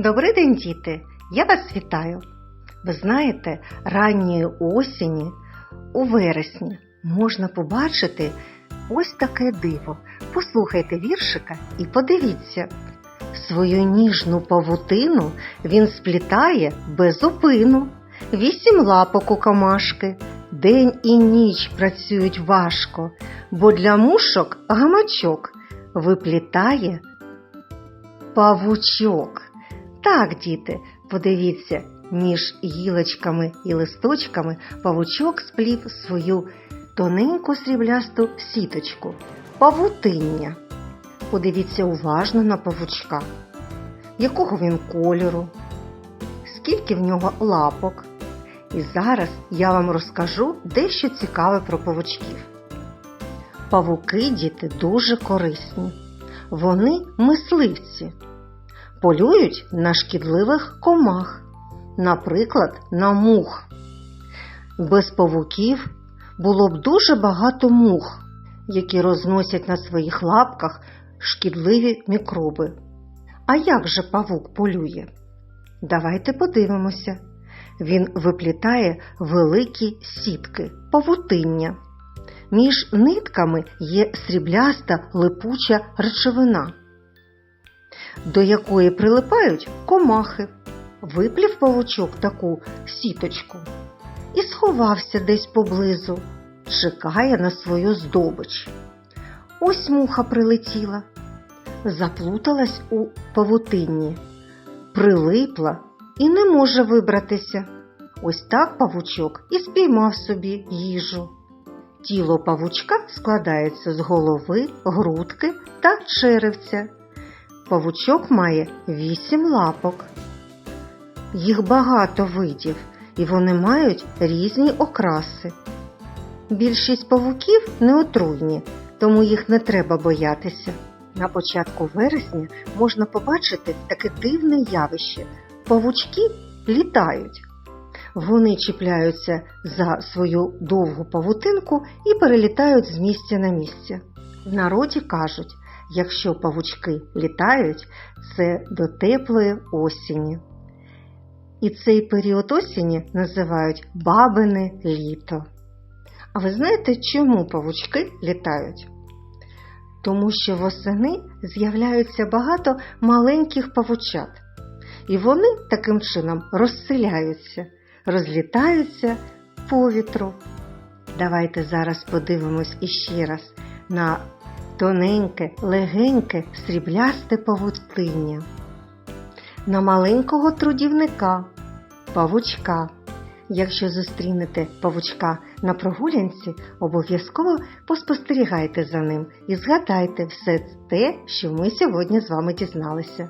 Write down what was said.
Добрий день, діти! Я вас вітаю! Ви знаєте, ранньої осені у вересні можна побачити ось таке диво. Послухайте віршика і подивіться. Свою ніжну павутину він сплітає без упину. Вісім лапок у камашки, день і ніч працюють важко, бо для мушок гамачок виплітає павучок. Так, діти, подивіться, між гілочками і листочками павучок сплів свою тоненьку сріблясту сіточку, павутиння. Подивіться уважно на павучка, якого він кольору, скільки в нього лапок. І зараз я вам розкажу дещо цікаве про павучків. Павуки, діти, дуже корисні. Вони мисливці полюють на шкідливих комах, наприклад, на мух. Без павуків було б дуже багато мух, які розносять на своїх лапках шкідливі мікроби. А як же павук полює? Давайте подивимося. Він виплітає великі сітки, павутиння. Між нитками є срібляста липуча речовина до якої прилипають комахи. Виплів павучок таку сіточку і сховався десь поблизу, чекає на свою здобич. Ось муха прилетіла, заплуталась у павутинні, прилипла і не може вибратися. Ось так павучок і спіймав собі їжу. Тіло павучка складається з голови, грудки та черевця. Павучок має вісім лапок. Їх багато видів, і вони мають різні окраси. Більшість павуків неотруйні, тому їх не треба боятися. На початку вересня можна побачити таке дивне явище. Павучки літають. Вони чіпляються за свою довгу павутинку і перелітають з місця на місце. В народі кажуть, Якщо павучки літають, це до теплої осені. І цей період осені називають бабине літо. А ви знаєте, чому павучки літають? Тому що восени з'являються багато маленьких павучат, і вони таким чином розселяються, розлітаються по вітру. Давайте зараз подивимось іще раз на тоненьке, легеньке, сріблясте павутиння. На маленького трудівника, павучка. Якщо зустрінете павучка на прогулянці, обов'язково поспостерігайте за ним і згадайте все те, що ми сьогодні з вами дізналися.